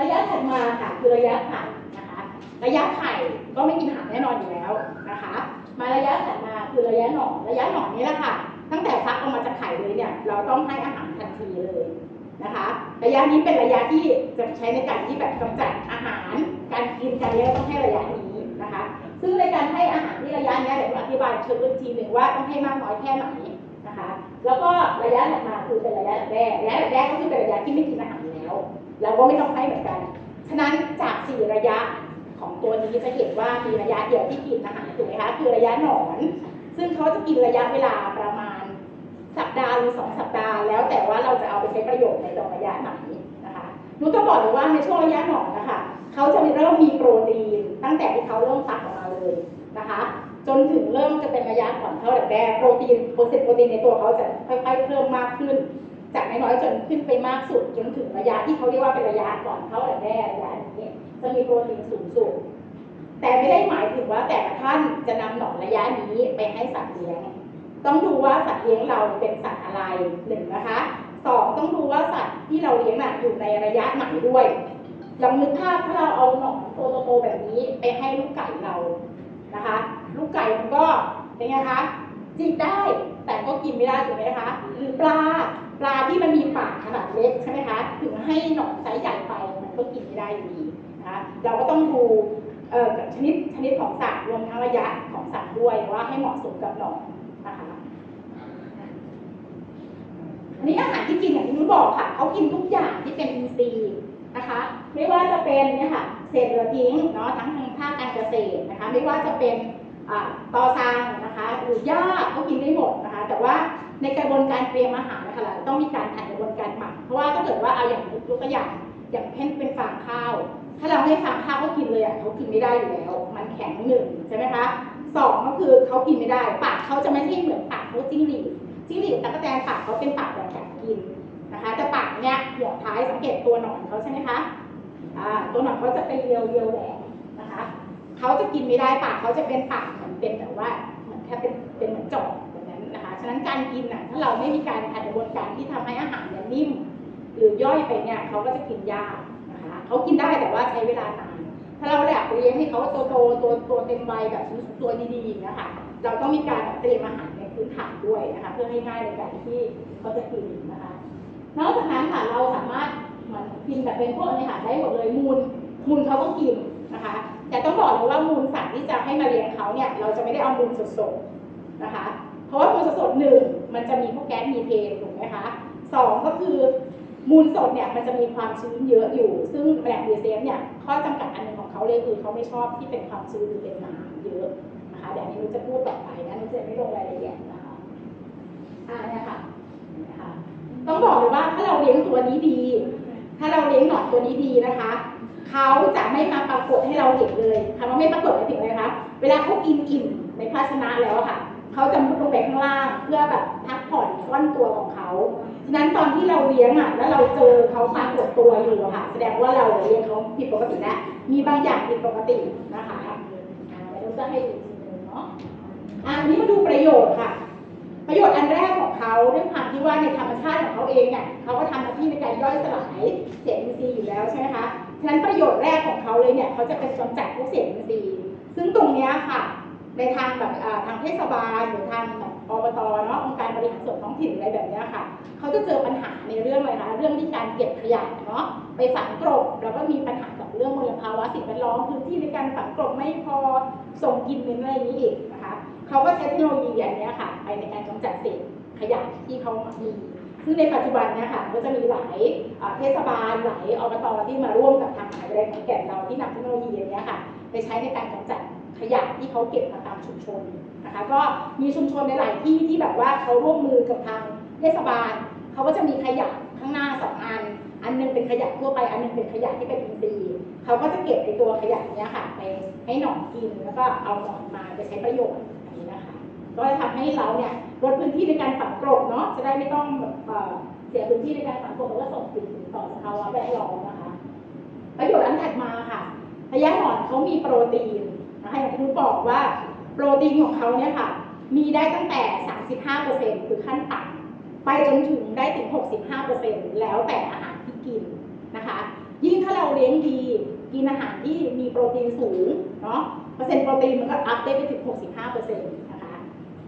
ระยะถัดมาค่ะคือระยะไข่นะคะ ระยะไข่ก็ไม่กินอาหารแน่นอนอยู่แล้วนะคะ มาระยะถัดมาคือระยะหนอนระยะหนอนนี้แหละค่ะ ตั้งแต่ฟักออกมาจากไข่เลยเนี่ยเราต้องให้อาหารทันทีเลยนะคะ ระยะนี้เป็นระยะที่จะใช้ในการที่แบบกำจัดอาหาร การกินการเลี้ยงต้องให้ระยะนี้นะคะ ซึ่งในการให้อาหารที่ระยะนี้เดี๋ยวอธิบายเชิงลึกทีหนึ่งว่าต้องให้มากน้อยแค่ไหนนะคะ แล้วก็ระยะถัดมาคือเป็นระยะแรกระยะแรกก็คือเป็นระยะที่ไม่กินอาหาร เราก็ไม่ต้องให้เหมือนกัน ฉะนั้นจากสี่ระยะของตัวนี้จะเห็นว่ามีระยะเดียวที่กินอาหารถูกไหมคะคือระยะหนอน ซึ่งเขาจะกินระยะเวลาประมาณสัปดาห์หรือสองสัปดาห์ แล้วแต่ว่าเราจะเอาไปใช้ประโยชน์ในตรงระยะไหนนะคะนุชก็บอกเลยว่าในช่วงระยะหนอนนะคะเขาจะมีเริ่มมีโปรตีน ตั้งแต่ที่เขาเริ่มตัดออกมาเลยนะคะ จนถึงเริ่มจะเป็นระยะก่อนเข้าแบบแรกโปรตีนเปอร์เซ็นต์โปรตีนในตัวเขาจะค่อยๆเพิ่มมากขึ้น จากน้อยๆจนขึ้นไปมากสุดจนถึงระยะที่เขาเรียกว่าเป็นระยะก่อนเข้าแบบแรกระยะนี้จะมีโปรตีนสูงสุดแต่ไม่ได้หมายถึงว่าแต่ละท่านจะนำหนอนระยะนี้ไปให้สัตว์เลี้ยง ต้องดูว่าสัตว์เลี้ยงเราเป็นสัตว์อะไรหนึ่งนะคะสองต้องดูว่าสัตว์ที่เราเลี้ยงน่ะอยู่ในระยะไหนด้วยลองนึกภาพถ้าเราเอาหนอนตัวโตๆแบบนี้ไปให้ลูกไก่เรานะคะ ลูกไก่มันก็เป็นไงคะ จิกได้แต่ก็กินไม่ได้ถูกไหมคะหรือปลาปลาที่มันมีปากขนาดเล็กใช่ไหมคะถึงให้หนอนไซส์ใหญ่ไปมันก็กินไม่ได้อยู่ดีนะคะเราก็ต้องดูเอ่อชนิดชนิดของสัตว์รวมทั้งระยะของสัตว์ด้วยว่าให้เหมาะสมกับหนอนนะคะอันนี้อาหารที่กินอย่างที่นุ้ยบอกค่ะเขากินทุกอย่างที่เป็นอินทรีย์นะคะไม่ว่าจะเป็นเนี่ยค่ะเศษเหลือทิ้งเนาะทั้งทางภาคการเกษตรนะคะไม่ว่าจะเป็น ตอซางนะคะหรือหญ้าเขากินได้หมดนะคะ แต่ว่าในกระบวนการเตรียมอาหารนะคะเราต้องมีการผ่านกระบวนการหมัก เพราะว่าถ้าเกิดว่าเอาอย่างยกตัวอย่างอย่างเช่นเป็นฟางข้าว ถ้าเราให้ฟางข้าวเขากินเลยอะเขากินไม่ได้อยู่แล้ว มันแข็งหนึ่งใช่ไหมคะสองก็คือเขากินไม่ได้ ปากเขาจะไม่ใช่เหมือนปากเขาจิ้งหรีดจิ้งหรีดตะกแตนปากเขาเป็นปากแบบกัดกินนะคะแต่ปากเนี้ยหัวท้ายสังเกตตัวหนอนเขาใช่ไหมคะอ่าตัวหนอนเขาจะเป็นเรียวเรียวแหลมนะคะเขาจะกินไม่ได้ปากเขาจะเป็นปาก เป็นแบบว่าเหมือนแค่เป็นเป็นเหมือนจอบแบบนั้นนะคะฉะนั้นการกินน่ะถ้าเราไม่มีการผ่านกระบวนการที่ทำให้อาหารเนี่ยนิ่ม หรือย่อยไปเนี่ยเขาก็จะกินยากนะคะเขากินได้แต่ว่าใช้เวลานานถ้าเราอยากเลี้ยงให้เขาโตโตๆตัวตัวเต็มวัยแบบตัวดีๆนะคะเราต้องมีการเตรียมอาหารในพื้นฐานด้วยนะคะเพื่อให้ง่ายในการที่เขาจะกินนะคะนอกจากนั้นค่ะเราสามารถมือนกินแบบเป็นพวกนี้ค่ะได้หมดเลยมูลมูลเขาก็กินนะคะ แต่ต้องบอกเลยว่ามูลสัตว์ที่จะให้มาเลี้ยงเขาเนี่ยเราจะไม่ได้เอามูลสดๆนะคะ เพราะว่ามูลสดหนึ่งมันจะมีพวกแก๊สมีเทนถูกไหมคะสองก็คือมูลสดเนี่ยมันจะมีความชื้นเยอะอยู่ ซึ่งแมลงดีเซฟเนี่ยข้อจำกัดอันหนึ่งของเขาเลยคือเขาไม่ชอบที่เป็นความชื้นหรือเป็นน้ำเยอะนะคะเดี๋ยวนี้นุจะพูดต่อไปนะนุ้ยจะไม่ลงรายละเอียดนะคะอ่าเนี่ยค่ะนไหมคะต้องบอกเลยว่าถ้าเราเลี้ยงตัวนี้ดี ถ้าเราเลี้ยงหนอนตัวนี้ดีนะคะ เขาจะไม่มาปรากฏให้เราเห็นเลยคำว่าไม่ปรากฏหมายถึงอะไรคะเวลาเขากินอิ่มในภาชนะแล้วค่ะเขาจะมุดลงไปข้างล่าง เพื่อแบบพักผ่อนซ่อนตัวของเขาฉะนั้นตอนที่เราเลี้ยงอะแล้วเราเจอเขาปรากฏตัวอยู่ค่ะ แสดงว่าเราเลี้ยงเขาผิดปกติแล้วมีบางอย่างผิดปกตินะคะเราจะให้ดูทีนึงเนาะอ่าอันนี้มาดูประโยชน์ค่ะ ประโยชน์อันแรกของเขาด้วยความที่ว่าในธรรมชาติของเขาเองเนี่ยเขาก็ทำหน้าที่ในการย่อยสลายเศษอินทรีย์อยู่แล้วใช่ไหมคะ ฉะนั้นประโยชน์แรกของเขาเลยเนี่ยเขาจะเป็นกำจัดพวกเศษอินทรีย์ซึ่งตรงนี้ค่ะ ในทางแบบทางเทศบาลหรือทางแบบอบตเนาะองค์การบริหารส่วนท้องถิ่นอะไรแบบนี้ค่ะเขาจะเจอปัญหาในเรื่องอะไรคะเรื่องที่การเก็บขยะเนาะไปฝังกลบแล้วก็มีปัญหากับเรื่องมลภาวะสิ่งแวดล้อมพื้นที่ในการฝังกลบไม่พอส่งกินเหม็นอะไรอย่างนี้อีกนะคะเขาก็ใช้เทคโนโลยีอันเนี้ค่ะ ไปในการกำจัดเศษขยะที่เขามี ซึ่งในปัจจุบันเนี่ยค่ะก็จะมีหลายเทศบาลหลายอบตที่มาร่วมกับทางมหาวิทยาลัยขอนแก่นเราที่นำเทคโนโลยีอันเนี้ยค่ะไปใช้ในการกำจัดขยะที่เขาเก็บมาตามชุมชนนะคะก็มีชุมชนในหลายที่ที่แบบว่าเขาร่วมมือกับทางเทศบาลเขาก็จะมีขยะข้างหน้าสองอัน อันหนึงเป็นขยะทั่วไปอันหนึงเป็นขยะที่เป็นอินทรีย์เขาก็จะเก็บไอตัวขยะเนี้ยค่ะไปให้หนอนกินแล้วก็เอาหนอนมาไปใช้ประโยชน์อันนี้นะคะ ก็จะทำให้เราเนี่ยลดพื้นที่ในการฝังกลบเนาะจะได้ไม่ต้องแบบเสียพื้นที่ในการฝังกลบแล้วก็ส่งผลต่อสภาวะแวดล้อมนะคะประโยชน์อันถัดมาค่ะระยะหนอนเขามีโปรตีนนะคะอย่างที่นุ้บอกว่าโปรตีนของเขาเนี่ยค่ะ มีได้ตั้งแต่ 35%คือขั้นต่ำไปจนถึงได้ถึง 65%แล้วแต่อาหารที่กินนะคะ ยิ่งถ้าเราเลี้ยงดีกินอาหารที่มีโปรตีนสูงเนาะเปอร์เซ็นต์โปรตีนมันก็อัพได้ไปถึง 65เ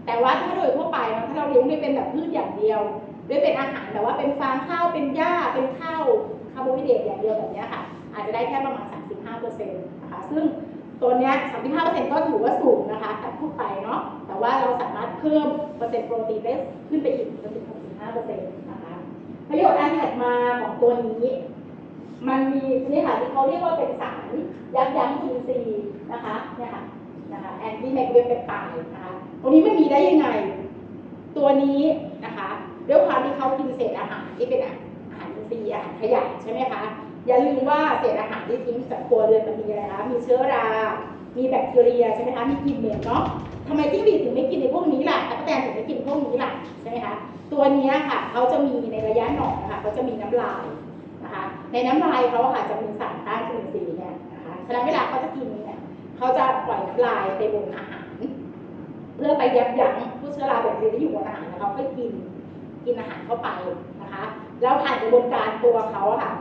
แต่ว่าถ้าโดยทั่วไปนะถ้าเราเลี้ยงไม่เป็นแบบพืชอย่างเดียวด้วยเป็นอาหารแบบว่าเป็นฟางข้าวเป็นหญ้าเป็นข้าวคาร์โบไฮเดรตอย่างเดียวแบบนี้ค่ะอาจจะได้แค่ประมาณ 35เปอร์เซ็นต์นะคะซึ่งตัวเนี้ย 35เปอร์เซ็นต์ก็ถือว่าสูงนะคะแต่ทั่วไปเนาะแต่ว่าเราสามารถเพิ่มเปอร์เซ็นต์โปรตีนได้ขึ้นไปอีกจนถึง 65เปอร์เซ็นต์นะคะประโยชน์อันถัดมาของตัวนี้มันมีนี่ค่ะที่เขาเรียกว่าเป็นสารยับยั้งจุลินทรีย์นะคะเนี่ยค่ะนะคะแอนตี้ไมโครเวฟเปปไทด์นะคะ ตรงนี้ไม่มีได้ยังไง ตัวนี้นะคะด้วยความที่เขากินเศษอาหารที่เป็นอาหารอินทรีย์อาหารขยะใช่ไหมคะอย่าลืมว่าเศษอาหารที่ทิ้งจากครัวเรือนมันมีอะไรคะมีเชื้อรา มีแบคทีเรียใช่ไหมคะมีกลิ่นเหม็นเนาะทำไมจิ้งหรีดถึงไม่กินในพวกนี้ล่ะตะกั่วแตนถึงไม่กินพวกนี้ล่ะใช่ไหมคะตัวนี้ค่ะเขาจะมีในระยะหนอนนะคะเขาจะมีน้ำลายนะคะในน้ำลายเขาค่ะจะมีสารต้านจุลินทรีย์เนี่ยนะคะฉะนั้นเวลาเขาจะกินเนี่ยเขาจะปล่อยน้ำลายไปบนอาหาร เพื่อไปยับยั้งผู้เชื้อราแบคทีเรียที่อยู่บนอาหารแล้วเขาก็กินกินอาหารเข้าไปนะคะ แล้วผ่านกระบวนการตัวเขาอะค่ะ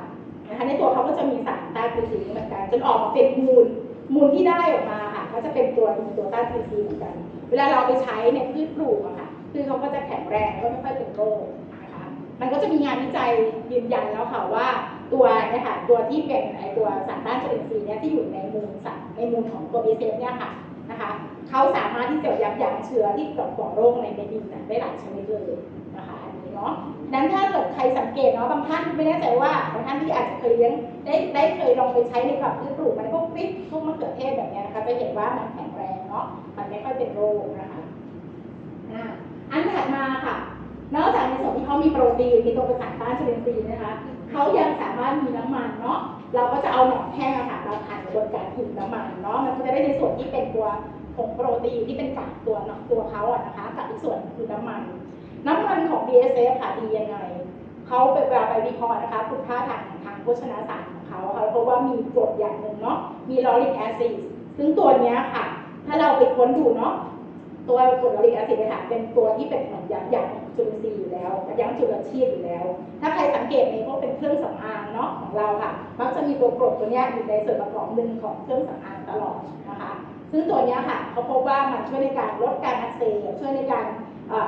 นะคะในตัวเขาก็จะมีสารต้านจุลินทรีย์เหมือนกันจนออกมาเป็นมูลมูลที่ได้ออกมาค่ะก็จะเป็นตัวมีตัวต้านจุลินทรีย์เหมือนกัน เวลาเราไปใช้ในพืชปลูกอะค่ะพืชเขาก็จะแข็งแรงแล้วก็ไม่ค่อยเป็นโรคนะคะมันก็จะมีงานวิจัยยืนยันแล้วค่ะว่าตัวเนี่ยค่ะตัวที่เป็นไอตัวสารต้านจุลินทรีย์เนี่ยที่อยู่ในมูลสัตว์ในมูลของตัวเบเซฟเนี่ยค่ะนะคะ เขาสามารถที่จะยับยั้งเชื้อที่ก่อโรคในเม็ดดินนะได้หลายชนิดเลยนะคะอันนี้เนาะนั้นถ้าเกิดใครสังเกตเนาะบางท่านไม่แน่ใจว่าบางท่านที่อาจจะเคยเลี้ยงได้ได้เคยลองไปใช้ในกับพืชปลูกมันพวกพริกพวกมะเขือเทศแบบนี้นะคะจะเห็นว่ามันแข็งแรงเนาะมันไม่ค่อยเป็นโรคนะคะอ่าอันถัดมาค่ะ นอกจากในส่วนที่เขามีโปรตีนมีตัวประสานต้านจุลินทรีย์นะคะเขายังสามารถมีน้ำมันเนาะเราก็จะเอาหนอนแห้งอะค่ะเราผ่านกระบวนการผึ่งน้ำมันเนาะมันก็จะได้ในส่วนที่เป็นตัว ของโปรตีนที่เป็นกากตัวนาะตัวเขาอะนะคะกับอีกส่วนคือน้ำมัน น้ำมันของ BSF ค่ะดียังไงเขาไปเวลาไปวิเคราะห์นะคะคุณค่าทางทางโภชนาศาสตร์ของเขาค่ะเพราะว่ามีกรดอย่างหนึ่งเนาะมีลอริกแอซิดซึ่งตัวเนี้ยค่ะ ถ้าเราไปค้นดูเนาะตัวกรดลอริกแอซิดเนี่ยค่ะเป็นตัวที่เป็นเหมือนยับยั้งจุลินทรีย์อยู่แล้วยับยั้งจุลชีพอยู่แล้ว ถ้าใครสังเกตในพวกเป็นเครื่องสำอางเนาะของเราค่ะมักจะมีตัวกรดตัวเนี้ยอยู่ในส่วนประกอบหนึ่งของเครื่องสำอางตลอดนะคะ ซึ่งตัวนี้ค่ะเขาพบว่ามันช่วยในการลดการอักเสบช่วยในการ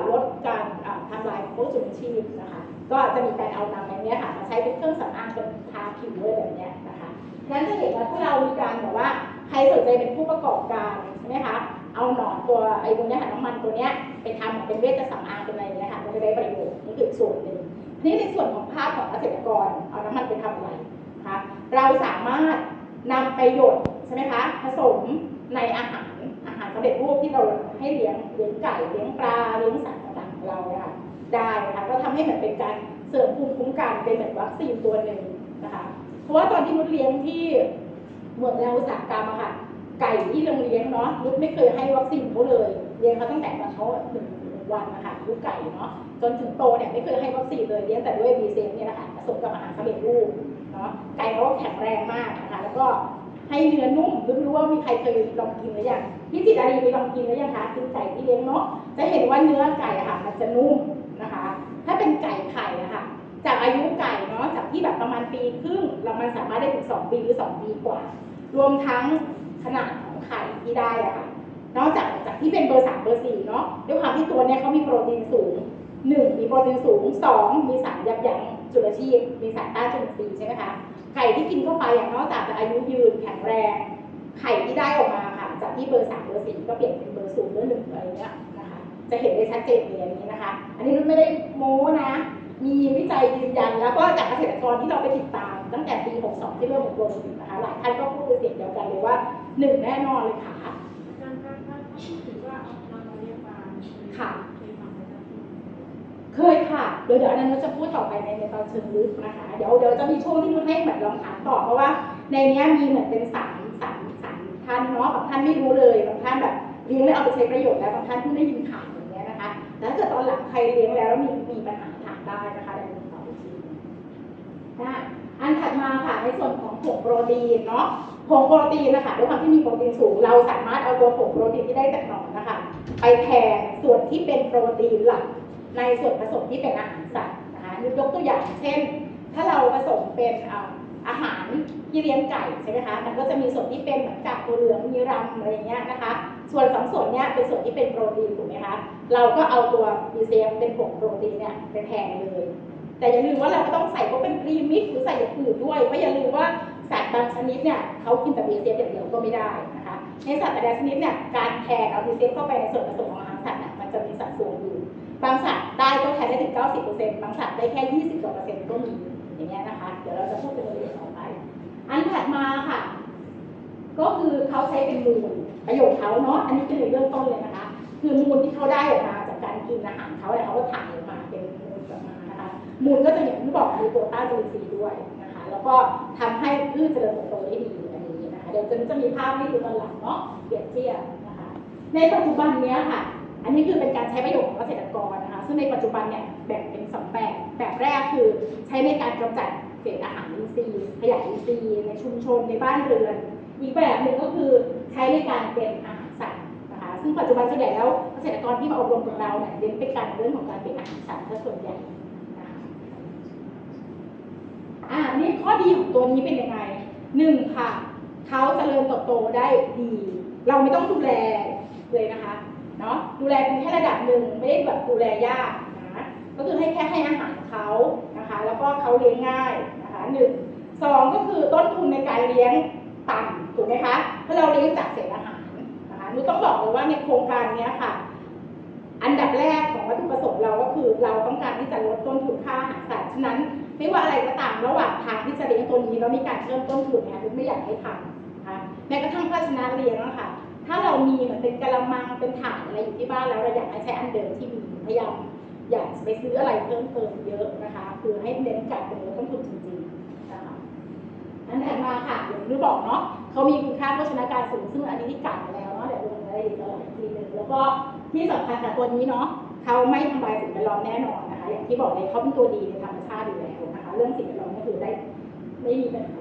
ลดการทำลายพวกจุลินทรีย์นะคะ ก็จะมีการเอานำในเนี้ค่ะมาใช้เป็นเครื่องสำอางเป็นทาผิวเลยแบบนี้นะคะนั้นจะเห็นว่าพวกเรามีการแบบว่าใครสนใจเป็นผู้ประกอบการใช่ไหมคะเอาหนอนตัวไอ้ตัวนี้ค่ะน้ำมันตัวเนี้ยไปทำเป็นเวชสำอางเป็นอะไรเงี้ยค่ะมันจะได้ประโยชน์นี่คือส่วนหนึ่งนี่ในส่วนของภาพของเกษตรกรเอาน้ำมันไปทำอะไรนะคะเราสามารถนำไปหยดใช่ไหมคะผสม ในอาหารอาหารสำเร็จรูปที่เราให้เลี้ยงเลี้ยงไก่เลี้ยงปลาเลี้ยงสัตว์ต่างๆของเราค่ะได้นะคะก็ทำให้เหมือนเป็นการเสริมภูมิคุ้มกันเป็นเหมือนวัคซีนตัวหนึ่งนะคะเพราะว่าตอนที่นุชเลี้ยงที่เหมือนในอุตสาหกรรมอะค่ะไก่ที่เราเลี้ยงเนาะนุชไม่เคยให้วัคซีนเขาเลยเลี้ยงเขาตั้งแต่ตอนเขาหนึ่งวันนะคะลูกไก่เนาะจนถึงโตเนี่ยไม่เคยให้วัคซีนเลยเลี้ยงแต่ด้วยบีเซนเนี่ยนะคะผสมกับอาหารสำเร็จรูปเนาะไก่เขาแข็งแรงมากนะคะแล้วก็ ให้เนื้อนุ่มไม่รู้ว่ามีใครเคยลองกินหรือยังพี่จิตรารีไปลองกินหรือยังคะกินไก่ที่เลี้ยงเนาะจะเห็นว่าเนื้อไก่อะค่ะมันจะนุ่มนะคะ ถ้าเป็นไก่ไข่อะค่ะจากอายุไก่เนาะจากที่แบบประมาณปีครึ่งเรามันสามารถได้ถึงสองปีหรือสองปีกว่า รวมทั้งขนาดของไข่ที่ได้อะค่ะนอกจากจากที่เป็นเบอร์สามเบอร์สี่เนาะด้วยความที่ตัวเนี้ยเขามีโปรตีนสูงหนึ่งมีโปรตีนสูงสองมีสารยับยั้ง จุลชีพ มีสารต้านจุลินทรีย์ใช่ไหมคะ ไข่ที่กินเข้าไปอย่างนอกจากจะอายุยืนแข็งแรง ไข่ที่ได้ออกมาค่ะ จากที่เบอร์สามเบอร์สี่ก็เปลี่ยนเป็นเบอร์ศูนย์เบอร์หนึ่งอะไรเงี้ยนะคะ จะเห็นได้ชัดเจนเลยอย่างนี้นะคะ อันนี้รุ่นไม่ได้โม้นะ มีวิจัยยืนยัน แล้วก็จากเกษตรกรที่เราไปติดตาม ตั้งแต่ปี 62 ที่เริ่มของตัวนี้นะคะ หลายท่านก็พูดเป็นเสียงเดียวกันเลยว่าหนึ่งแน่นอนเลยค่ะ การถ้าถ้าพูดถึงว่าเอานำมาเลี้ยงปลา ค่ะ เคยทำไหมคะที่ เคยค่ะ เดี๋ยวเดี๋ยวอันนั้นเราจะพูดต่อไปในในตอนเชิงลึกนะคะ เดี๋ยวเดี๋ยวจะมีช่วงที่นุชให้แบบลองถามต่อเพราะว่า ในนี้มีเหมือนเป็นสามสามสามท่านเนาะบางท่านไม่รู้เลยบางท่านแบบเลี้ยงแล้วเอาไปใช้ประโยชน์แล้วบางท่านเพิ่งได้ยินข่าวอย่างเงี้ยนะคะแต่ถ้าเกิดตอนหลังใครเลี้ยงแล้วแล้วมีมีปัญหาถามได้นะคะเดี๋ยวนุชตอบอีกทีนะอันถัดมาค่ะในส่วนของผงโปรตีนเนาะผงโปรตีนนะคะด้วยความที่มีโปรตีนสูง เราสามารถเอาตัวผงโปรตีนที่ได้จากหนอนนะคะ ไปแทนส่วนที่เป็นโปรตีนหลัก ในส่วนผสมที่เป็นอาหารสัตว์นะคะยกตัวอย่างเช่น ถ้าเราผสมเป็นอาหารที่เลี้ยงไก่ใช่ไหมคะมันก็จะมีส่วนที่เป็นเหมือนกับตัวเหลืองมีรำอะไรอย่างเงี้ยนะคะ ส่วนสองส่วนเนี้ยเป็นส่วนที่เป็นโปรตีนถูกไหมคะเราก็เอาตัว BCF เป็นผงโปรตีนเนี่ยไปแทนเลยแต่อย่าลืมว่าเราก็ต้องใส่พวกเป็นพรีมมิกหรือใส่อย่างอื่นด้วยเพราะอย่าลืมว่าสัตว์บางชนิดเนี่ยเขากินแต่ BCF อย่างเดียวก็ไม่ได้นะคะในสัตว์แต่ละชนิดเนี่ยการแทนเอา BCF เข้าไปในส่วนผสมของอาหารสัตว์เนี่ยมันจะมีสัดส่วน บางสัตว์ได้ก็แทนได้ถึง 90%บางสัตว์ได้แค่ 20กว่าเปอร์เซ็นต์ก็มีอย่างเงี้ยนะคะ เดี๋ยวเราจะพูดเป็นรายละเอียดต่อไป อันถัดมาค่ะ ก็คือเขาใช้เป็นมูลประโยชน์เขาเนาะ อันนี้คือในเรื่องต้นเลยนะคะ คือมูลที่เขาได้ออกมาจากการกินอาหารเขาเนี่ยเขาก็ถ่ายออกมาเป็นมูลออกมานะคะ มูลก็จะอย่างที่บอกมีตัวต้านจุลินทรีย์ด้วยนะคะ แล้วก็ทำให้พืชเจริญเติบโตได้ดีอันนี้นะคะ เดี๋ยวจะมีภาพให้ดูตอนหลังเนาะเปรียบเทียบนะคะ ในปัจจุบันเนี้ยค่ะ อันนี้คือเป็น ซึ่งในปัจจุบันเนี่ยแบ่งเป็นสองแบบ แบบแรกคือใช้ในการกำจัดเศษอาหารอินทรีย์ขยะอินทรีย์ในชุมชนในบ้านเรือน อีกแบบหนึ่งก็คือใช้ในการเป็นอาหารสัตว์นะคะซึ่งปัจจุบันส่วนใหญ่แล้วเกษตรกรที่มาอบรมกับเราเนี่ยเน้นเป็นการเรื่องของการเป็นอาหารสัตว์ซะส่วนใหญ่นะคะอ่านี่ข้อดีของตัวนี้เป็นยังไงหนึ่งค่ะเขาเจริญเติบโตได้ดี เราไม่ต้องดูแลเลยนะคะ เนาะดูแลเป็นแค่ระดับหนึ่งไม่ได้แบบดูแลยากนะก็คือให้แค่ให้อาหารเขานะคะแล้วก็เขาเลี้ยงง่ายนะคะหนึ่งสองก็คือต้นทุนในการเลี้ยงต่ำถูกไหมคะเพราะเราเลี้ยงจากเศษอาหารนะคะหนูต้องบอกเลยว่าในโครงการนี้ค่ะอันดับแรกของวัตถุประสงค์เราก็คือ เราต้องการที่จะลดต้นทุนค่าอาหารสัตว์ฉะนั้น ไม่ว่าอะไรก็ตามระหว่างทางที่จะเลี้ยงตัวนี้เรามีการเพิ่มต้นทุนเนี่ยไม่อยากให้ทำนะคะแม้กระทั่งภาชนะเลี้ยงอะค่ะ ถ้าเรามีเหมือนเป็นกะละมังเป็นถาดอะไรอยู่ที่บ้านแล้วเราอยากให้ใช้อันเดิมที่มีพยายามอยากไปซื้ออะไรเพิ่มเติมเยอะนะคะ คือให้เน้นการเป็นลดต้นทุนจริงๆนะคะอันถัดมาค่ะอย่างที่บอกเนาะเขามีคุณค่าโภชนาการสูงซึ่งอันนี้ที่กล่าวมาแล้วเนาะเดี๋ยวลงรายละเอียดต่ออีกทีหนึ่งแล้วก็ที่สำคัญค่ะตัวนี้เนาะเขาไม่ทำลายสิ่งแวดล้อมแน่นอนนะคะ อย่างที่บอกเลยเขาเป็นตัวดีในธรรมชาติอยู่แล้วนะคะ เรื่องสิ่งแวดล้อมก็คือได้ไม่มีปัญหาเล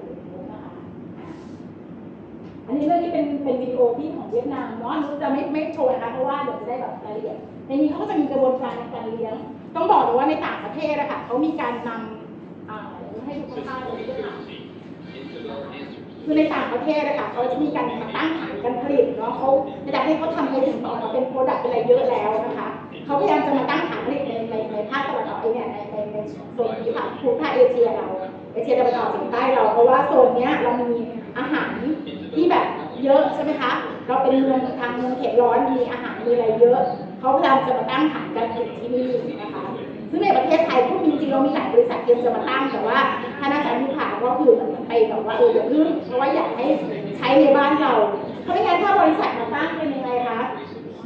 ยน อันนี้เรื่องนี้เป็นเป็นวิดีโอที่ของเวียดนามเนาะนุจะไม่ไม่โชว์นะคะเพราะว่าเดี๋ยวจะได้แบบรายละเอียดในนี้เขาก็จะมีกระบวนการในการเลี้ยง ต้องบอกเลยว่าในต่างประเทศอะค่ะเขามีการนำให้ดูข้างๆเลยด้วยค่ะคือในต่างประเทศอะค่ะเขาจะมีการมาตั้งฐานการผลิตเนาะเขาในการที่เขาทำไปถึงออกมาเป็นโปรดักต์เป็นอะไรเยอะแล้วนะคะเขาพยายามจะมาตั้งฐานผลิตในในในภาคตะวันออกเนี่ยในในในโซนนี้ค่ะภูมิภาคเอเชียเราเอเชียตะวันออกเฉียงใต้เราเพราะว่าโซนเนี้ยเรามี อาหารที่แบบเยอะใช่ไหมคะเราเป็นเมืองทางเมืองเขตร้อนมีอาหารมีอะไรเยอะเขาพยายามจะมาตั้งฐานการผลิตที่นี่นะคะซึ่งในประเทศไทยพูดจริงๆเรามีหลายบริษัทเตรียมจะมาตั้งแต่ว่าท่านอาจารย์ผู้ผ่าก็คือเหมือนไปแบบว่าเอออย่าพึ่งเพราะว่าอยากให้ใช้ในบ้านเราเพราะไม่งั้นถ้าบริษัทมาตั้งเป็น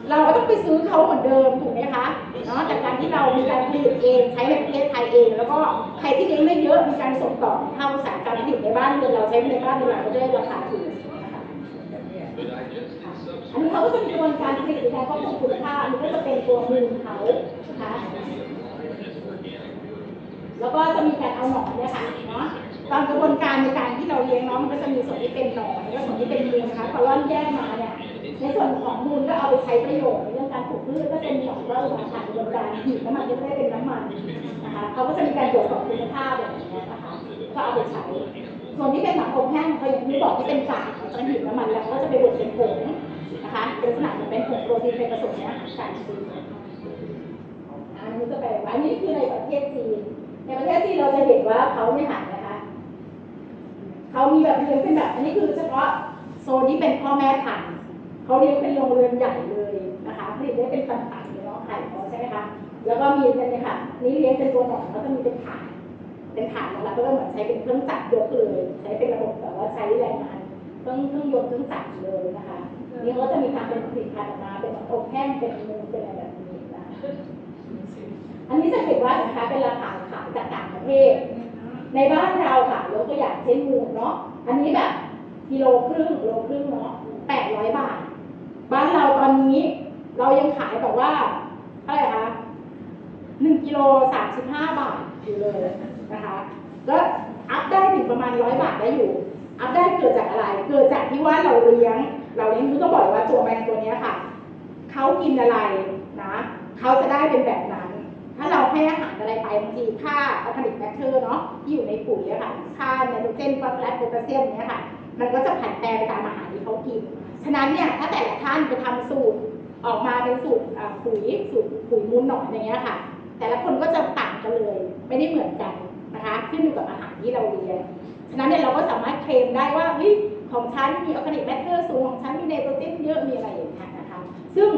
เราก็ต้องไปซื้อเขาเหมือนเดิมถูกไหมคะเนาะแต่การที่เรามีการผลิตเองใช้ในประเทศไทยเอง แล้วก็ใครที่เลี้ยงได้เยอะมีการส่งต่อเข้าอุตสาหกรรมผลิตในบ้านเรือนเราใช้ในบ้านเรือนเราก็จะได้ราคาถูกนะคะอันนี้เขาก็จะมีกระบวนการผลิตในการควบคุมคุณภาพอันนี้ก็จะเป็นตัวมูลเขานะคะแล้วก็จะมีการเอาหนอนเนี่ยค่ะเนาะตามกระบวนการในการที่เราเลี้ยงเนาะมันก็จะมีส่วนที่เป็นหนอนแล้วก็ส่วนที่เป็นมูลนะคะพอร่อนแยกมาเนี่ย ในส่วนของมูลก็เอาไปใช้ประโยชน์ในเรื่องการปลูกพืชก็จะมีของว่ามาผ่านกระบวนการหีบน้ำมันจะได้เป็นน้ำมันนะคะเขาก็จะมีการตรวจสอบคุณภาพแบบนี้นะคะก็เอาไปใช้ส่วนที่เป็นหนังอบแห้งเขาอย่างที่บอกที่เป็นกากของหีบน้ำมันแล้วก็จะไปบดเป็นผงนะคะเป็นลักษณะเหมือนเป็นผงโปรตีนเป็นผสมในอาหารสัตว์จริงอันนี้จะไปอันนี้คือในประเทศจีนในประเทศจีนเราจะเห็นว่าเขาไม่หันนะคะเขามีแบบเลี้ยงเป็นแบบอันนี้คือเฉพาะโซนที่เป็นพ่อแม่พันธุ์ เขาเลี้ยงเป็นโรงเรือนใหญ่เลยนะคะผลิตได้เป็นตันๆเลยเนาะไข่เขาใช่ไหมคะแล้วก็มีเนี่ยค่ะนี่เลี้ยงเป็นตัวหนอนเขาจะมีเป็นถาดเป็นถาดแล้วก็เหมือนใช้เป็นเครื่องจักรยกเลย ใช้เป็นระบบแบบว่าใช้แรงงานเครื่องเครื่องยนต์เครื่องจักรเลยนะคะนี่เขาจะมีการเป็นผลิตภัณฑ์ออกมาเป็นอบแห้งเป็นมูลเป็นอะไรแบบนี้นะคะอันนี้จะเห็นว่านะคะเป็นราคาขายจากต่างประเทศ ในบ้านเราค่ะยกตัวอย่างเช่นมูลเนาะอันนี้แบบกิโลครึ่งโลครึ่งเนาะแปดร้อยบาท บ้านเราตอนนี้เรายังขายแบบว่าเท่าไรคะหนึ่งกิโลสามสิบห้าบาทอยู่เลยนะคะก็อัพได้ถึงประมาณร้อยบาทได้อยู่ อัพได้เกิดจากอะไร เกิดจากที่ว่าเราเลี้ยง เราเลี้ยงคือต้องบอกว่าตัวแมงตัวนี้ค่ะเขากินอะไรนะเขาจะได้เป็นแบบนั้น ถ้าเราให้อาหารอะไรไปบางทีค่าออร์แกนิกแมทเทอร์เนาะที่อยู่ในปุ๋ยอะค่ะค่าไนโตรเจนฟอสฟอรัสโพแทสเซียมเนี่ยค่ะ มันก็จะผันแปรไปตามอาหารที่เขากิน ฉะนั้นเนี่ยถ้าแต่ละท่านไปทำสูตรออกมาเป็นสูตรปุ๋ยสูตรปุ๋ยมูลหนอนอย่างเงี้ยค่ะ แต่ละคนก็จะต่างกันเลย ไม่ได้เหมือนกันนะคะขึ้นอยู่กับอาหารที่เราเรียนฉะนั้นเนี่ยเราก็สามารถเคลมได้ว่าเฮ้ยของฉันมีออร์แกนิกแมทเทอร์สูงของฉันมีไนโตรเจนเยอะมีอะไรอย่างเงี้ยนะคะ ซึ่ง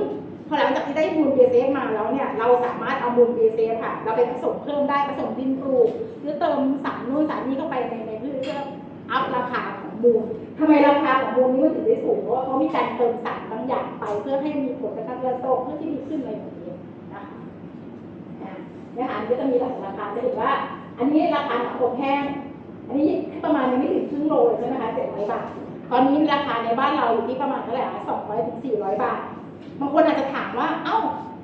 พอหลังจากที่ได้มูล BSF มาแล้วเนี่ยเราสามารถเอามูล BSF ค่ะ เราไปผสมเพิ่มได้ผสมดินปลูกหรือเติมสารนู่นสารนี้เข้าไปในในพืชเพื่ออัพราคาของมูล ทำไมราคาของมูลนี้มันถึงได้สูงเพราะว่าเขามีการเติมสารบางอย่างไป เพื่อให้มีผลการเติบโตเพื่อที่ดีขึ้นอะไรแบบนี้นะคะอะเนี่ยค่ะอันนี้ก็จะมีหลายราคาจะเห็นว่า อันนี้ราคาหนังอบแห้ง อันนี้ประมาณยังไม่ถึงครึ่งโลเลยใช่ไหมคะเจ็ดร้อยบาท ตอนนี้ราคาในบ้านเราอยู่ที่ประมาณเท่าไหร่คะสองร้อยถึงสี่ร้อยบาท บางคนอาจจะถามว่า เอ้า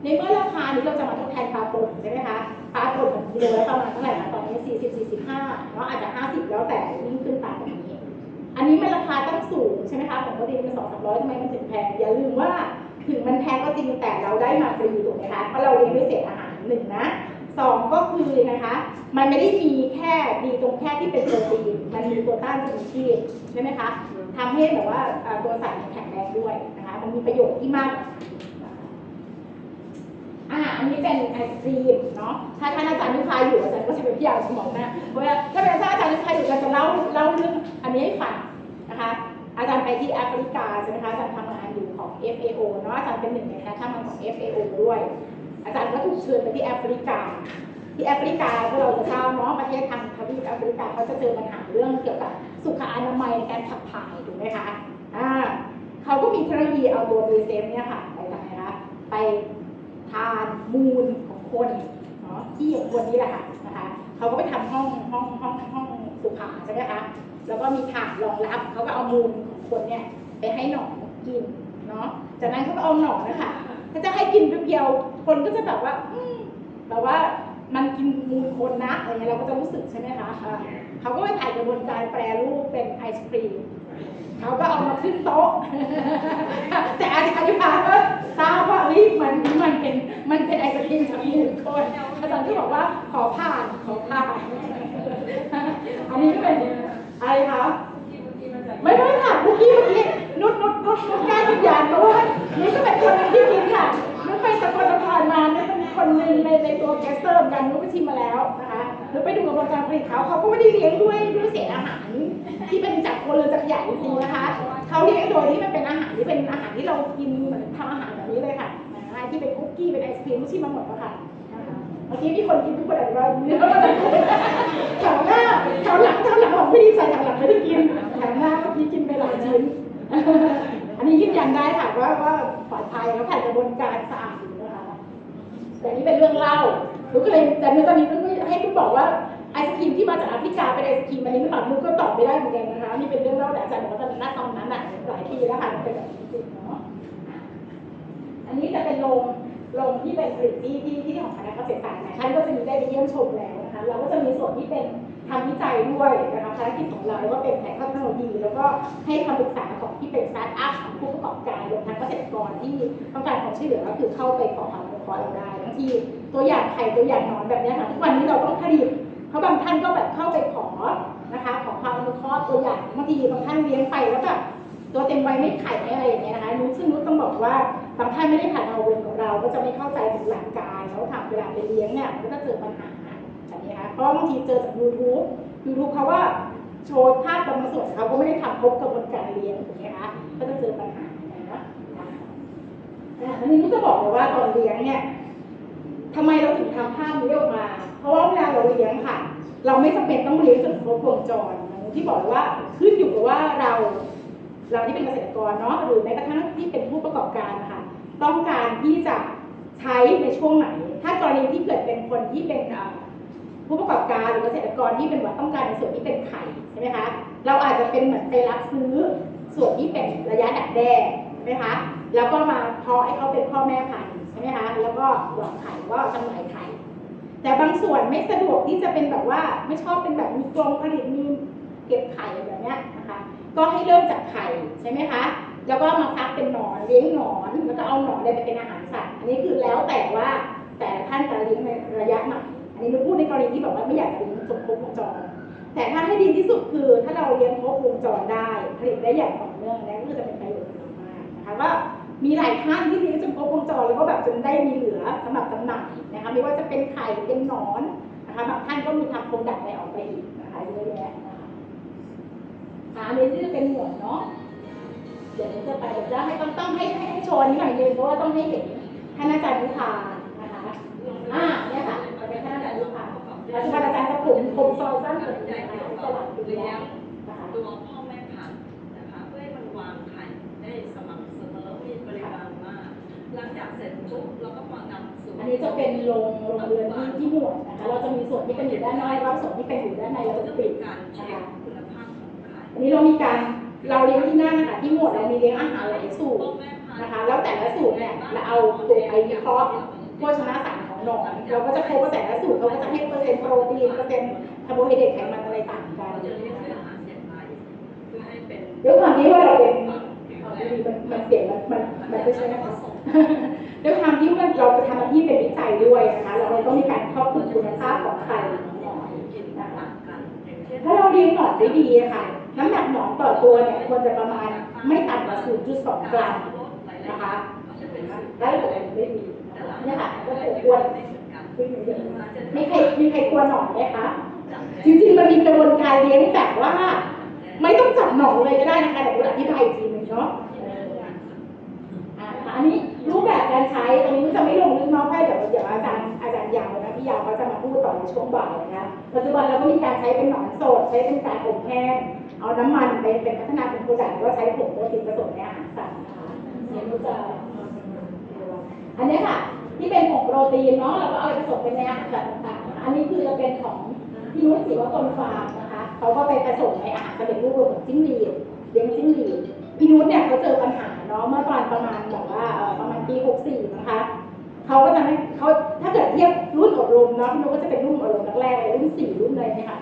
ในเมื่อราคานี้เราจะมาทดแทนปลาป่นใช่ไหมคะปลาป่นกิโลละประมาณเท่าไหร่คะตอนนี้สี่สิบสี่สิบห้าเนาะอาจจะห้าสิบแล้วแต่ยิ่งขึ้นตาม อันนี้มันราคาตั้งสูงใช่ไหมคะปกติมันสองสามร้อยทำไมมันถึงแพง อย่าลืมว่าถึงมันแพงก็จริงแต่เราได้มาฟรีถูกไหมคะ เพราะเราเรียนด้วยเศษอาหารหนึ่งนะสองก็คือนะคะ มันไม่ได้มีแค่ดีตรงแค่ที่เป็นโปรตีน มันมีตัวต้านอนุมูลชีพใช่ไหมคะทำให้แบบว่าตัวสัตว์มันแข็งแรงด้วยนะคะ มันมีประโยชน์ที่มาก อันนี้เป็นไอศครีมเนาะถ้าท่านอาจารย์ลูกค้าอยู่อาจารย์ก็จะเป็นพี่ยาวสมองนะเพราะว่าถ้าเป็นถ้าอาจารย์ลูกค้าอยู่อาจารย์จะเล่าเล่าเรื่องอันนี้ให้ฟังนะคะ อาจารย์ไปที่แอฟริกาใช่ไหมคะอาจารย์ทำงานอยู่ของ FAO เนาะอาจารย์เป็นหนึ่งในคณะทำงานของ FAO ด้วย อาจารย์ก็ถูกเชิญไปที่แอฟริกา ที่แอฟริกาพวกเราจะทราบเนาะประเทศทางทวีปแอฟริกาเขาจะเจอปัญหาเรื่องเกี่ยวกับสุขอนามัยในการขับถ่ายถูกไหมคะอ่าเขาก็มีเทคโนโลยีเอาตัวเบเซมเนี่ยค่ะไปทำไงคะไป ทานมูลของคนเนาะที่ของคนนี่แหละค่ะนะคะเขาก็ไปทำห้องห้องห้องห้องสุขาใช่ไหมคะแล้วก็มีถาดรองรับเขาก็เอามูลของคนเนี่ยไปให้หนอนกินเนาะจากนั้นเขาก็เอาหนอนนะคะถ้าจะให้กินเพียวๆคนก็จะแบบว่าอืมแบบว่ามันกินมูลคนนะอะไรเงี้ยเราก็จะรู้สึกใช่ไหมคะอ่าเขาก็ไปถ่ายกระบวนการแปรรูปเป็นไอศครีม เขาก็เอามาขึ้นโต๊ะ แต่อาจารย์ยุพาก็ทราบว่าเฮ้ยมันมันเป็นมันเป็นไอศครีมจากมูลคนอาจารย์ก็บอกว่าขอผ่านขอผ่านอันนี้ก็เป็นอะไรคะที่เมื่อกี้มันไม่ไม่ค่ะเมื่อกี้เมื่อกี้นุชนุชนุชนุชกล้ายืนยันเพราะว่านุชก็เป็นคนที่กินค่ะนุชไปสกลนครมาเนี่ยเป็นคนหนึ่งในในตัวแกสเตอร์กันนุชไปชิมมาแล้วนะคะ นุชไปดูกระบวนการผลิตเขาเขาก็ไม่ได้เลี้ยงด้วยด้วยเศษอาหาร ที่เป็นจากคนเรือนจากขยะจริงนะคะเขาเลี้ยงโดยที่มันเป็นอาหารที่เป็นอาหารที่เรากินเหมือนทำอาหารแบบนี้เลยค่ะนะที่เป็นคุกกี้เป็นไอศครีมนุชชิมมาหมดแล้วค่ะเมื่อกี้มีคนกินทุกคนอาจจะว่าเนื้ออะไรแถวหน้าแถวหลังแถวหลังของไม่ดีใส่แถวหลังไม่ได้กินแถวหน้าเมื่อกี้กินไปหลายชิ้นอันนี้ยืนยันได้ค่ะว่าว่าปลอดภัยแล้วผ่านกระบวนการสะอาดนะคะแต่นี่เป็นเรื่องเล่าลูก็เลยแต่เมื่อตอนนี้ลูกก็ ให้ลูกบอกว่าไอศครีมที่มาจากแอฟริกาเป็นไอศครีมอันนี้หรือเปล่าลูกก็ตอบไม่ได้เหมือนกันนะคะนี่เป็นเรื่องเล่าแต่อาจารย์บอกว่าตอนนั้นตอนนั้นอะหลายปีแล้วค่ะเป็นแบบจริงเนาะอันนี้จะเป็นโรงโรงที่เป็นผลิตที่ที่ที่ของคณะเกษตรศาสตร์นะท่านก็จะมีได้ไปเยี่ยมชมแล้วนะคะเราก็จะมีส่วนที่เป็นทำวิจัยด้วยนะคะภารกิจของเราก็เป็นแผนเทคโนโลยี แล้วก็ให้คำปรึกษาของที่เป็นสตาร์ทอัพของผู้ประกอบการรวมทั้งเกษตรกรที่ต้องการความช่วยเหลือก็คือเข้าไปขอความอเคราะห์เราได้บางที ตัวอย่างไข่ตัวอย่างหนอนแบบนี้ค่ะทุกวันนี้เราต้องผลิตเพราะบางท่านก็แบบเข้าไปขอนะคะ ขอความอนุเคราะห์ตัวอย่างบางทีบางท่านเลี้ยงไปแล้วแบบตัวเต็มวัยไม่ไข่ไม่อะไรอย่างเงี้ยนะคะนุชซึ่งนุชต้องบอกว่าบางท่านไม่ได้ผ่านเอาเวรกับเรา ก็จะไม่เข้าใจถึงหลักการแล้วทำเวลาไปเลี้ยงเนี่ยก็จะเจอปัญหาแบบนี้นะคะเพราะบางทีเจอจาก YouTube YouTube เขาว่าโชว์ภาพบางส่วนเขาก็ไม่ได้ทำครบกระบวนการเลี้ยงถูกไหมคะก็จะเจอปัญหาเหมือนกันนะอันนี้นุชจะบอกเลยว่าตอนเลี้ยงเนี่ย ทำไมเราถึงทำภาพนี้ออกมา เพราะว่าเวลาเราเลี้ยงค่ะ เราไม่จำเป็นต้องเลี้ยงจนครบวงจร ที่บอกเลยว่าขึ้นอยู่กับว่าเรา เราที่เป็นเกษตรกรเนาะหรือแม้กระทั่งที่เป็นผู้ประกอบการนะคะต้องการที่จะใช้ในช่วงไหน ถ้ากรณีที่เกิดเป็นคนที่เป็นผู้ประกอบการหรือเกษตรกรที่เป็นว่าต้องการในส่วนที่เป็นไข่ใช่ไหมคะเราอาจจะเป็นเหมือนไปรับซื้อส่วนที่เป็นระยะดักแด้ใช่ไหมคะแล้วก็มาเพาะให้เขาเป็นพ่อแม่พันธุ ไหมคะแล้วก็หลอกไข่ว่าจำหน่ายไข่แต่บางส่วนไม่สะดวกที่จะเป็นแบบว่าไม่ชอบเป็นแบบมีกรงผลิตมีเก็บไข่แบบนี้นะคะ ก็ให้เริ่มจากไข่ใช่ไหมคะแล้วก็มาพักเป็นหนอนเลี้ยงหนอนแล้วก็เอาหนอนไปเป็นอาหารสัตว์อันนี้คือแล้วแต่ว่าแต่ท่านจะเลี้ยงในระยะไหนอันนี้เราพูดในกรณีที่แบบว่าไม่อยากจะเลี้ยงจนครบวงจรแต่ถ้าให้ดีที่สุดคือถ้าเราเลี้ยงครบวงจรได้ผลิตได้อย่างต่อเนื่องแล้วก็จะเป็นประโยชน์กับเรามากนะคะก็ มีหลายท่านที่เลี้ยงจนครบวงจรแล้วก็แบบจนได้มีเหลือสำหรับจำหน่ายนะคะไม่ว่าจะเป็นไข่เป็นหนอนนะคะบางท่านก็มีทำโปรดักต์อะไรออกไปอีกนะคะเยอะแยะนะคะอ่าอันนี้จะเป็นหมวดเนาะเดี๋ยวจะไปเดี๋ยวจะให้ต้องต้องให้ให้โชว์นนี้หน่อยนึงเพราะว่าต้องให้เห็นท่านอาจารย์วิพานะคะอ่าเนี่ยค่ะจะเป็นท่านอาจารย์วิพาปัจจุบันอาจารย์จะผมผมซอยสั้นสุดนะคะตลาดปีแล้วนะคะตัวพ่อแม่พันนะคะเพื่อให้มันวางไข่ได้สม่ำเสมอมีปริมาณมาก หลัง จากเสร็จปุ๊บเราก็มานำสู่อันนี้จะเป็นโรงโรงเรือนที่ที่หมวดนะคะ เราจะมีส่วนที่เป็นอยู่ด้านนอกแล้วส่วนที่เป็นอยู่ด้านในเราเราจะจะปิเป็ดนการนะเช็คะคคุณภาพของไข่อันนี้เรามีการเราเลี้ยงที่นั่นนะคะที่หมวดเรามีเลี้ยงอาหารหลายสูตรพ่อแม่พันธุ์นะคะ แล้วแต่ละสูตรเนี่ยเราเอาตัวไปวิเคราะห์โภชนาสารของหนอนเราก็จะพบว่าแต่ละสูตรเขาก็จะให้เปอร์เซ็นต์โปรตีนเปอร์เซ็นต์คาร์โบไฮเดรตไขมันอะไรต่างกันเราจะเรียกนะเรื่องคะอาหารเสร็จไปเพื่อให้เป็นด้วยความที่ว่าเราเป็นความแข็งเอาแรดีงๆมันมันเสียงมันมันมันไม่ใช่นะคะส่ง ด้วยความที่ว่าเราทำหน้าที่เป็นวิจัยด้วยนะคะเราเลยต้องมีการครอบคลุมคุณภาพของไข่หนอนนต่างกันอย่างเช่นถ้าเราเลี้ยงหนอนได้ดีค่ะ น้ำหนักหนอนต่อตัวเนี่ยควรจะประมาณไม่ต่ำกว่า 0.2 กรัมนะคะได้ผลได้ดีนะคะเนี่ยค่ะก็จะอ้วนขึ้นเยอะมากมีใครมีใครกลัวหนอนไหมคะจริงๆมันมีกระบวนการเลี้ยงแบบว่า ไม่ต้องจับหนอนเลยก็ได้นะคะเดี๋ยวเราอธิบายอีกทีหนึงเนาะอันนี้ รูปแบบการใช้ตรงนี้จะไม่ลงลึกเนาะเพราะเดี๋ยวเดี๋ยวอาจารย์อาจารย์ยาวนะพี่ยาวเขาจะมาพูดต่อในช่วงบ่ายนะคะปัจจุบันเราก็มีการใช้เป็นหนอนสดใช้เป็นการอบแห้งเอาน้ำมันไปเป็นพัฒนาเป็นโปรดักต์แล้วก็ใช้ผงโปรตีนผสมในอาหารสัตว์นะคะเดี๋ยวเราจะอันนี้ค่ะ ที่เป็นผงโปรตีนเนาะเราก็เอาไปผสมเป็นในอาหารสัตว์ต่างๆนะคะอันนี้คือจะเป็นของพี่นุชศิวกรฟาร์มนะคะเขาก็ไปผสมในอาหารสำเร็จรูปรวมกับจิ้งหรีดเลี้ยงจิ้งหรีดพี่นุชเนี่ยเขาเจอปัญหา นาะเมื่อตอนประมาณแบบว่าประมาณปี64นะคะเขาก็จะให้เขาถ้าเกิดเทียบรุ่นอบรมเนาะพี่นุชก็จะเป็นรุ่นอบรมแรกๆเลยรุ่นสี่รุ่นเลยเนี่ยค่ะ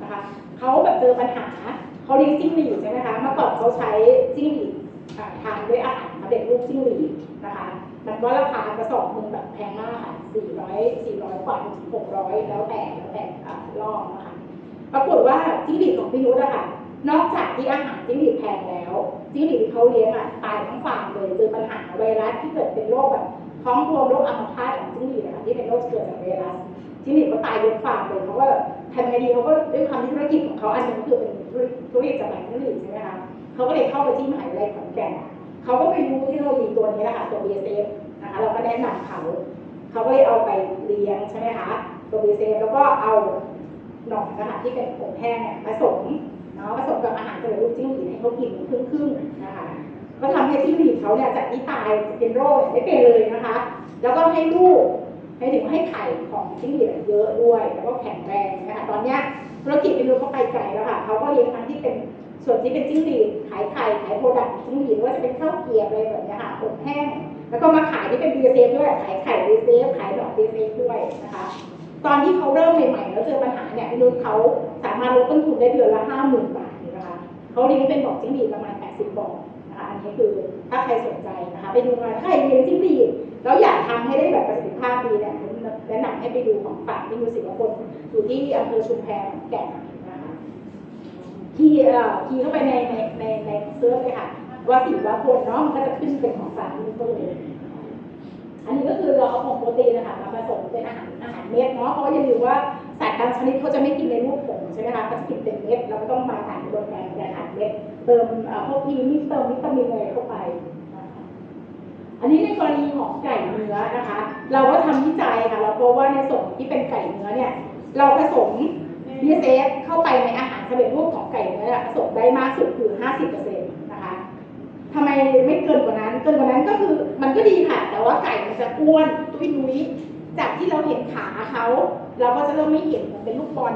นะคะเขาแบบเจอปัญหาเขาเลี้ยงจิ้งหรีดใช่ไหมคะเมื่อก่อนเขาใช้จิ้งหรีดทานด้วยอาหารสำเร็จรูปจิ้งหรีดนะคะมันก็ราคากระสอบหนึงแบบแพงมากค่ะ400 400กว่าถึง600 แล้วแต่แล้วแต่อ่ารอบนะคะปรากฏว่าจิ้งหรีดของพี่นุชอะค่ะ นอกจากที่อาหารจิ้งหรีดแพงแล้ว จิ้งหรีดที่เขาเลี้ยงอะตายทั้งฟาร์มเลยเจอปัญหาไวรัสที่เกิดเป็นโรคแบบท้องบวมโรคอัมพาตของจิ้งหรีดอะคะที่เป็นโรคเกิดจากไวรัสจิ้งหรีดก็ตายยกฟาร์มเลยเขาก็ทำไงดีเขาก็ด้วยความที่ธุรกิจของเขาอันนึงคือเป็นธุรกิจจำหน่ายจิ้งหรีดใช่ไหมคะเขาก็เลยเข้าไปที่มหาวิทยาลัยขอนแก่นเขาก็ไปรู้เทคโนโลยีตัวนี้แหละค่ะตัว BSF นะคะเราก็แนะนำเขาเขาก็เลยเอาไปเลี้ยงใช่ไหมคะตัว BSF แล้วก็เอาหนอนนะคะที่เป็นผงแห้งเนี่ยผสม เนาะผสมกับอาหารสำเร็จรูปจิ้งหรีดให้เขากินครึ่งครึ่งๆนะคะก็ทำให้จิ้งหรีดเขาเนี่ยจากที่ตายเป็นโรคเนี่ยไม่เป็นเลยนะคะ แล้วก็ให้ลูกให้ถึงให้ไข่ของจิ้งหรีดเยอะด้วย แล้วก็แข็งแรงนะคะตอนเนี้ยธุรกิจเป็นรูเขาไปไกลแล้วค่ะเขาก็เลี้ยงทั้งที่เป็นส่วนที่เป็นจิ้งหรีดขายไข่ขายโปรดักต์จิ้งหรีดว่าจะเป็นข้าวเกรียบอะไรแบบนี้ค่ะอบแห้ง แล้วก็มาขายที่เป็น b ีเซฟด้วยขายไข่ b ีเซฟขายดอก b ีเซฟด้วยนะคะ ตอนที่เขาเริ่มใหม่ๆแล้วเจอปัญหาเนี่ยพี่นุชเขาสามารถลดต้นทุนได้เดือนละห้าหมื่นบาทนะคะเขาเลี้ยงเป็นบอกจิ้งหรีดประมาณ 80บอกนะคะอันนี้คือถ้าใครสนใจนะคะไปดูงานถ้าใครเลี้ยงจิ้งหรีดแล้วอยากทำให้ได้แบบประสิทธิภาพดีเนี่ยแนะนำให้ไปดูของฝากที่มูสิวคนอยู่ที่อำเภอชุมแพขอนแก่นนะคะคีย์เอ่อคีย์เข้าไปในในในในเซิร์ชเลยค่ะว่าสีว่าคนเนาะมันก็จะขึ้นเป็นของฝากนี่ก็เลยอันนี้ก็คือเราเอาผงโปรตีนนะคะ ผสมเป็นอาหารอาหารเม็ดเนาะเพราะว่าอย่าลืมว่าสัตว์บางชนิดเขาจะไม่กินในรูปผงใช่ไหมคะเขาจะกินเป็นเม็ดเราก็ต้องมาผ่านกระบวนการในอาหารเม็ดเติมพวกพีนี่เติมวิตามินอะไรเข้าไป อันนี้ในกรณีของไก่เนื้อนะคะ เราก็ทำวิจัยค่ะเราพบว่าในส่วนที่เป็นไก่เนื้อเนี่ยเราผสม BSF เข้าไปในอาหารสำเร็จรูปของไก่เนื้อผสมได้มากสุดคือ 50%นะคะทำไมไม่เกินกว่านั้น เกินกว่านั้นก็คือมันก็ดีค่ะ แต่ว่าไก่มันจะอ้วนตุ้ยนุ้ย จากที่เราเห็นขาเขาเราก็จะเริ่มไม่เห็นเหมือนเป็นลูกบอล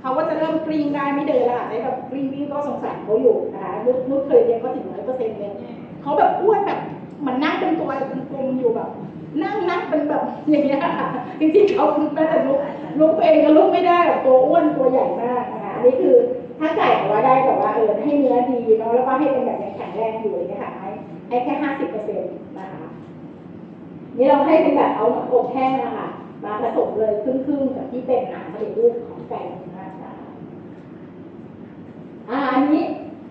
เขาก็จะเริ่มกรีงได้ไม่เดินแล้วค่ะได้แบบกรีงวิ่งก็สงสารเขาอยู่นะคะนุชนุชเคยเรียนเขาถึงร้อยเปอร์เซ็นต์เลยเขาแบบอ้วนแบบมันนั่งเป็นตัวเป็นกลมอยู่แบบ นั่งนั่งเป็นแบบอย่างเงี้ยค่ะจริงๆเขาแม้แต่ลุกลุกตัวเองก็ลุกไม่ได้แบบตัวอ้วนตัวใหญ่มากนะคะอันนี้คือถ้าไก่เอาไว้ได้แบบว่าเออให้เนื้อดีเนาะแล้วก็ให้เป็นแบบยังแข็งแรงอยู่อย่างเงี้ยค่ะให้ให้แค่ห้าสิบเปอร์เซ็นต์ นี่เราให้เป็นแบบเอาหนอนอบแห้งนะคะมาผสมเลยครึ่งๆกับที่เป็นอาหารสำเร็จรูปของไก่นื้อนะคะอ่าอันนี้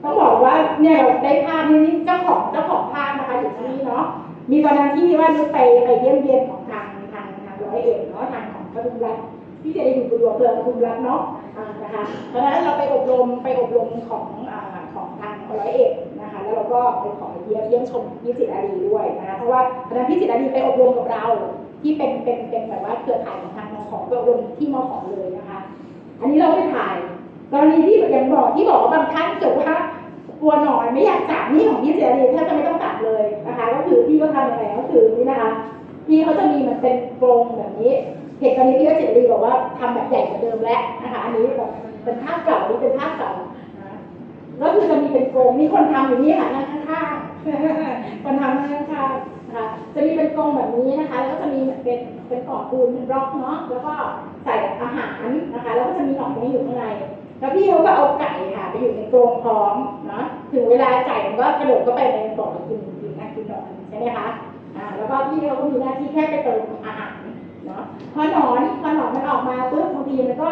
ต้องบอกว่าเนี่ยเราได้ภาพนี้เจ้าของเจ้าของภาพนะคะอยู่ที่นี่เนาะมีตอนนั้นที่ว่านุชไปไปเยี่ยมเยียนของทางทางทางร้อยเอ็ดเนาะทางของปทุมรัฐที่จะได้อยู่บนหัวเรือปทุมรัฐเนาะอ่านะคะเพราะฉะนั้นเราไปอบรมไปอบรมของอ่าของทางร้อยเอ็ด แล้วเราก็ไปขอเยี่ยมเยี่ยมชมพี่จิตรอารีด้วยนะคะเพราะว่าตอนนั้นพี่จิตรอารีไปอบรมกับเรา ที่เป็นเป็นเป็นแบบว่าเครือข่ายของทางมขไปอบรมที่มขเลยนะคะ อันนี้เราไปถ่ายกรณีที่อย่างบอกที่บอกว่าบางท่านเกิดว่ากลัวหนอนไม่อยากจับนี่ของพี่เสียดีถ้าจะไม่ต้องจับเลยนะคะ ก็คือพี่ก็ทำยังไงก็คือนี่นะคะพี่เขาจะมีมันเป็นกรงแบบนี้เหตุการณ์นี้พี่ก็เจดีบอกว่าทำแบบใหญ่กว่าเดิมแล้วนะคะ อันนี้แบบเป็นภาพเก่านี่เป็นภาพเก่านะก็คือจะมี เป็นกงมีคนทำอยู่นี่ค่ะนั่งข้างๆคนทำนั่งข้างๆนะคะจะมีเป็นกงแบบนี้นะคะ แล้วก็จะมีเป็นเป็นกล่องปูนเป็นบล็อกเนาะแล้วก็ใส่อาหารนะคะ แล้วก็จะมีหนอนนี้อยู่ข้างในแล้วพี่เขาก็เอาไก่ค่ะไปอยู่ในกรงพร้อมนะถึงเวลาไก่มันก็กระโดดเข้าไปในบ่อกินกินนะกินนอนใช่ไหมคะอ่าแล้วก็พี่เขาก็มีหน้าที่แค่ไปเติมอาหารเนาะพอหนอนพอหนอนมันออกมาปุ๊บบางทีมันก็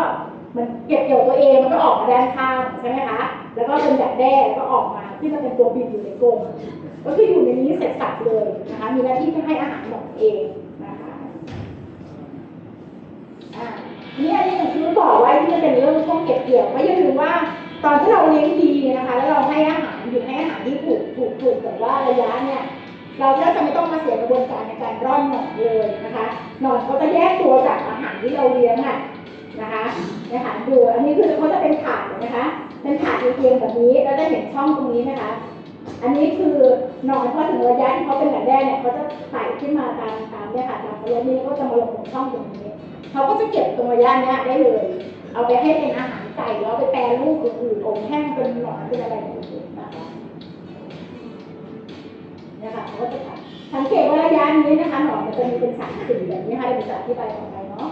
มันเก็บเกี่ยวตัวเองมันก็ออกมาด้านข้างใช่ไหมคะ แล้วก็เป็นแบบแด้แล้วก็ออกมาที่มันเป็นตัวบินอยู่ในกรงก็คืออยู่ในนี้เสร็จสับเลยนะคะมีหน้าที่แค่ให้อาหารหนอนเองนะคะอ่านี่อันนี้อย่างที่บอกไว้ที่จะเป็นเรื่องช่วงเก็บเกี่ยวก็อย่าลืมว่าตอนที่เราเลี้ยงดีนะคะ แล้วเราให้อาหารอยู่ให้อาหารที่ถูกถูกถูกแบบว่าระยะเนี่ยเราแทบจะไม่ต้องมาเสียกระบวนการในการร่อนหนอนเลยนะคะหนอนเขาจะแยกตัวจากอาหารที่เราเลี้ยงอะนะคะนะคะดูอันนี้คือเขาจะเป็นถาดนะคะ เป็นถาดเรียงแบบนี้แล้วจะเห็นช่องตรงนี้ไหมคะอันนี้คือหนอนพอถึงระยะที่เขาเป็นแบบแรกเนี่ยเขาจะไต่ขึ้นมาตามตามเนี่ยค่ะตามระยะนี้ก็จะมาลงตรงช่องตรงนี้เขาก็จะเก็บตรงระยะเนี้ยได้เลย เอาไปให้เป็นอาหารไก่แล้วไปแปรรูปอื่นๆอบแห้งเป็นหนอนเป็นอะไรอย่างนี้นะคะเนี่ยค่ะเขาก็จะสังเกตว่าระยะนี้นะคะหนอนมันจะมีเป็นสามสีแบบนี้ค่ะเดี๋ยวจะอธิบายต่อไปเนาะ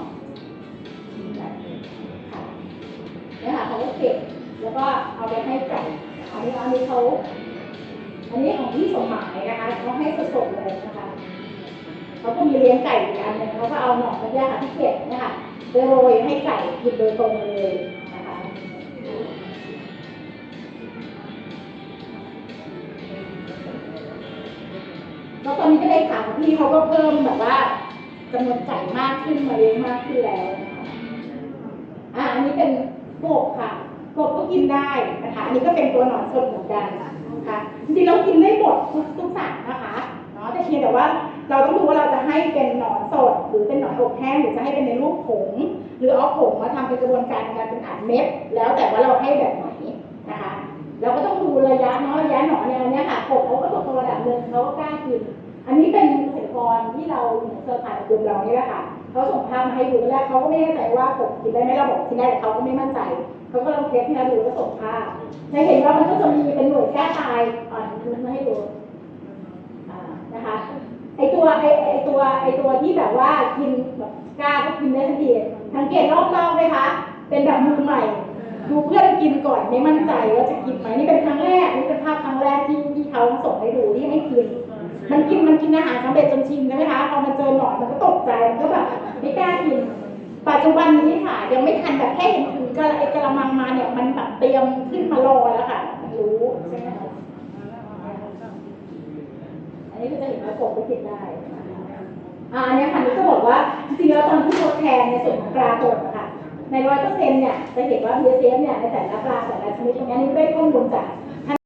ค่ะเนี่ยค่ะเขาก็เก็บ แล้วก็เอาไปให้ไก่อันนี้อันนี้เขาอันนี้ของพี่สมหมายนะคะเขาให้สดๆเลยนะคะเขาก็มีเลี้ยงไก่อีกอันหนึงเขาก็เอาหนอนกระยาที่เก็บเนะคะไปโรยให้ไก่กินโดยตรงเลยนะคะแล้วตอนนี้ก็ได้ข่าวพี่เขาก็เพิ่มแบบว่าจำนวนไก่มากขึ้นมาเลี้ยงมากขึ้นแล้วนะคะอะอันนี้เป็นกบค่ะ กบก็กินได้นะคะ อันนี้ก็เป็นตัวหนอนสดเหมือนกันนะคะจริงๆเรากินได้หมดทุกทุกสัตว์นะคะเนาะแต่เพียงแต่ว่าเราต้องดูว่าเราจะให้เป็นหนอนสด หรือเป็นหนอนอบแห้งหรือจะให้เป็นในรูปผง หรือเอาผงมาทำเป็นกระบวนการในการเป็นอัดเม็ดแล้วแต่ว่าเราให้แบบไหนนะคะเราก็ต้องดูระยะเนาะระยะหนอนเนี่ยอันนี้ค่ะกบเขาก็ตัวระดับหนึ่งเขาก็กล้ากิน อันนี้เป็นเกษตรกรที่เราเครือข่ายกลุ่มเรานี่แหละค่ะเขาส่งภาพมาให้ดูแรกเขาก็ไม่แน่ใจว่ากบกินได้ไหมเราบอกกินได้แต่เขาก็ไม่มั่นใจ เขาก็ลองเทสให้เราดูแล้วส่งภาพจะเห็นว่ามันก็จะมีเป็นหน่วยกล้าตายอ่อนมันมาให้ดูนะคะไอตัวไอไอตัวไอตัวที่แบบว่ากินแบบกล้าก็กินได้ทันทีสังเกตรอบๆไหมคะ เป็นแบบมือใหม่ ดูเพื่อนกินก่อนไม่มั่นใจว่าจะกินไหมนี่เป็นครั้งแรกนี่เป็นภาพครั้งแรกที่ที่เขาส่งให้ดูที่ให้กินมันกินมันกินอาหารสำเร็จจนชินใช่ไหมคะพอมันเจอหนอนมันก็ตกใจมันก็แบบไม่กล้ากิน ปัจจุบันนี้ค่ะ ยังไม่ทันแบบแค่เห็นถึงกระไอกระมังมาเนี่ยมันแบบเตรียมขึ้นมารอแล้วค่ะมันรู้ใช่ไหมคะอันนี้ก็จะเห็นว่ากบไปกินได้อ่าเนี้ยค่ะนี่ก็บอกว่าจริงๆแล้วตอนที่ทดแทนในส่วนของปลาสดนะคะในร้อยเปอร์เซ็นต์เนี่ยจะเห็นว่า BSF เนี่ยในแต่ละปลาแต่ละชนิดตรงนี้นี่ได้ข้อมูลจาก